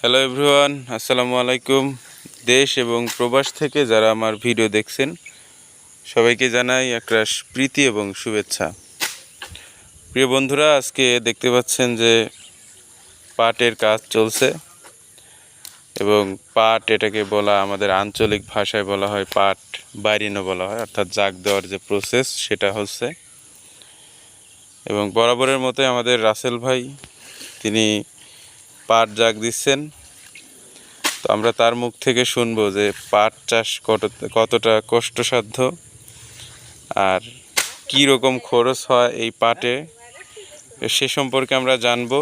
Hello everyone আসসালামু আলাইকুম দেশ এবং প্রবাস থেকে যারা আমার ভিডিও দেখছেন, সবাইকে জানাই একরাশ প্রীতি এবং শুভেচ্ছা। প্রিয় বন্ধুরা, আজকে দেখতে পাচ্ছেন যে পাটের কাজ চলছে এবং পাট এটাকে বলা আমাদের আঞ্চলিক ভাষায় বলা হয় পাট বাইরিনো বলা হয়, অর্থাৎ জাগ দেওয়ার যে প্রসেস সেটা হচ্ছে। এবং বরাবরের মতোই আমাদের রাসেল ভাই, তিনি পাট জাগ দিচ্ছেন। তো আমরা তার মুখ থেকে শুনব যে পাট চাষ কত কতটা কষ্টসাধ্য আর কী রকম খরচ হয় এই পাটে সে সম্পর্কে আমরা জানব।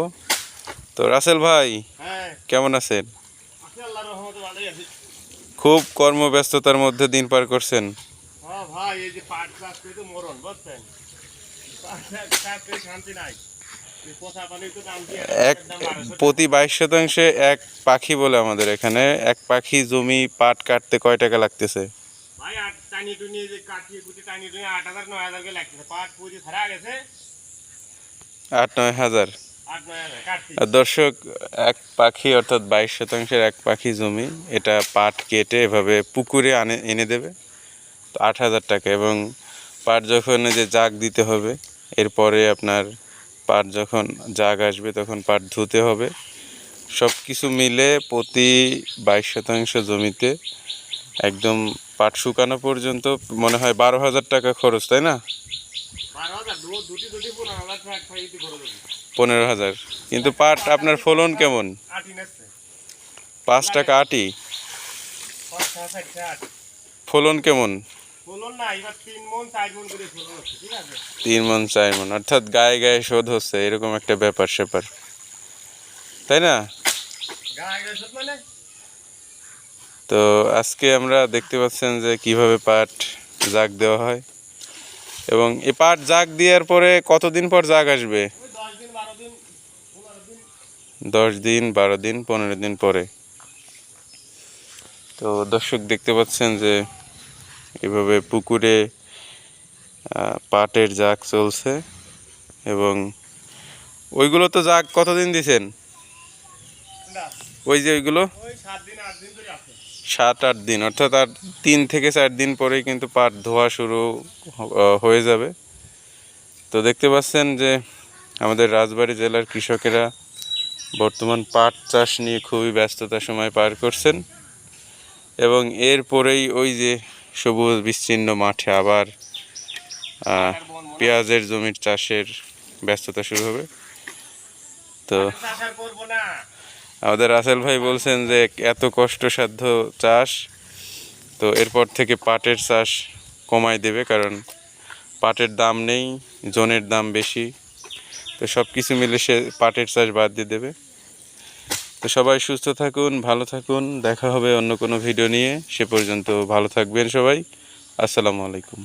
তো রাসেল ভাই হ্যাঁ। কেমন আছেন? খুব কর্মব্যস্ততার মধ্যে দিন পার করছেন। ভাই এই যে পাট চাষ করে তো মরণ বুঝছেন? শান্তি নাই। এক প্রতি বাইশ শতাংশে এক পাখি বলে আমাদের এখানে। এক পাখি জমি পাট কাটতে কয় টাকা লাগতেছে? আট নয় হাজার দর্শক এক পাখি অর্থাৎ বাইশ শতাংশের এক পাখি জমি এটা পাট কেটে এভাবে পুকুরে আনে এনে দেবে। তো আট হাজার টাকা। এবং পাট যখন যে জাগ দিতে হবে এরপরে আপনার পাট যখন জাগ আসবে তখন পাট ধুতে হবে। সব কিছু মিলে প্রতি বাইশ শতাংশ জমিতে একদম পাট শুকানো পর্যন্ত মনে হয় বারো হাজার টাকা খরচ তাই না? পনেরো হাজার কিন্তু পাট আপনার ফলন কেমন? পাঁচ টাকা আটি। ফলন কেমন? তিন মন চার মন অর্থাৎ গায়ে গায়ে শোধ হচ্ছে এরকম একটা ব্যাপার স্যাপার। তাই না? মানে? তো আজকে আমরা দেখতে পাচ্ছেন যে কীভাবে পাট জাগ দেওয়া হয়। এবং এ পাট জাগ দেওয়ার পরে কতদিন পর জাগ আসবে? দশ দিন বারো দিন পনেরো দিন পরে। তো দর্শক দেখতে পাচ্ছেন যে এভাবে পুকুরে পাটের জাগ চলছে এবং ওইগুলো তো জাগ কতদিন দিছেন? ওই যে ওইগুলো? সাত আট দিন ধরে আছে। সাত আট দিন অর্থাৎ আর তিন থেকে চার দিন পরেই কিন্তু পাট ধোয়া শুরু হয়ে যাবে। তো দেখতে পাচ্ছেন যে আমাদের রাজবাড়ী জেলার কৃষকেরা বর্তমান পাট চাষ নিয়ে খুবই ব্যস্ততার সময় পার করছেন এবং এরপরেই ওই যে সবুজ বিস্তীর্ণ মাঠে আবার পেঁয়াজের জমির চাষের ব্যস্ততা শুরু হবে। তো আমাদের রাসেল ভাই বলছেন যে এত কষ্টসাধ্য চাষ তো এরপর থেকে পাটের চাষ কমাই দেবে কারণ পাটের দাম নেই জনের দাম বেশি। তো সব কিছু মিলে সে পাটের চাষ বাদ দিয়ে দেবে। তো সবাই সুস্থ থাকুন, ভালো থাকুন। দেখা হবে অন্য কোনো ভিডিও নিয়ে। সে পর্যন্ত ভালো থাকবেন সবাই। আসসালামু আলাইকুম।